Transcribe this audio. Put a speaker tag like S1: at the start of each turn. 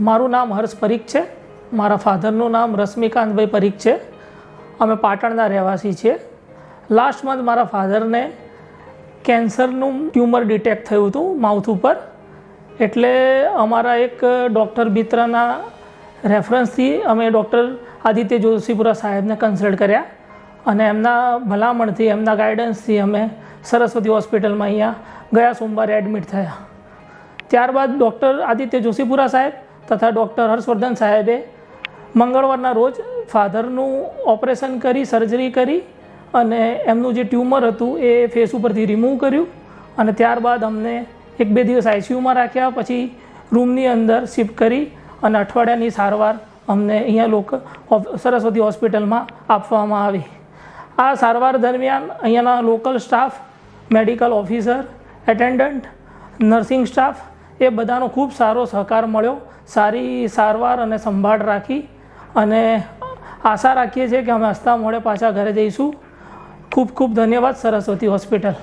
S1: મારું નામ હર્ષ પરીખ છે. મારા ફાધરનું નામ રશ્મિકાંતભાઈ પરીખ છે. અમે પાટણના રહેવાસી છીએ. લાસ્ટ મંથ મારા ફાધરને કેન્સરનું ટ્યુમર ડિટેક્ટ થયું હતું માઉથ ઉપર. એટલે અમારા એક ડૉક્ટર મિત્રના રેફરન્સથી અમે ડૉક્ટર આદિત્ય જોશીપુરા સાહેબને કન્સલ્ટ કર્યા. અને એમના ભલામણથી, એમના ગાઈડન્સથી અમે સરસ્વતી હોસ્પિટલમાં અહીંયા ગયા સોમવારે એડમિટ થયા. ત્યારબાદ ડૉક્ટર આદિત્ય જોશીપુરા સાહેબ તથા ડૉક્ટર હર્ષવર્ધન સાહેબે મંગળવારના રોજ ફાધરનું ઓપરેશન કરી, સર્જરી કરી અને એમનું જે ટ્યુમર હતું એ ફેસ ઉપરથી રિમૂવ કર્યું અને ત્યારબાદ અમને એક બે દિવસ આઈસીયુમાં રાખ્યા, પછી રૂમની અંદર શિફ્ટ કરી અને અઠવાડિયાની સારવાર અમને અહીંયા લોક સરસ્વતી હોસ્પિટલમાં આપવામાં આવી. આ સારવાર દરમિયાન અહીંયાના local staff, medical officer, attendant, nursing staff એ બધાનો ખૂબ સારો સહકાર મળ્યો. સારી સારવાર અને સંભાળ રાખી અને આશા રાખીએ છીએ કે અમે હસતા મોડે પાછા ઘરે જઈશું. ખૂબ ખૂબ ધન્યવાદ સરસ્વતી હોસ્પિટલ.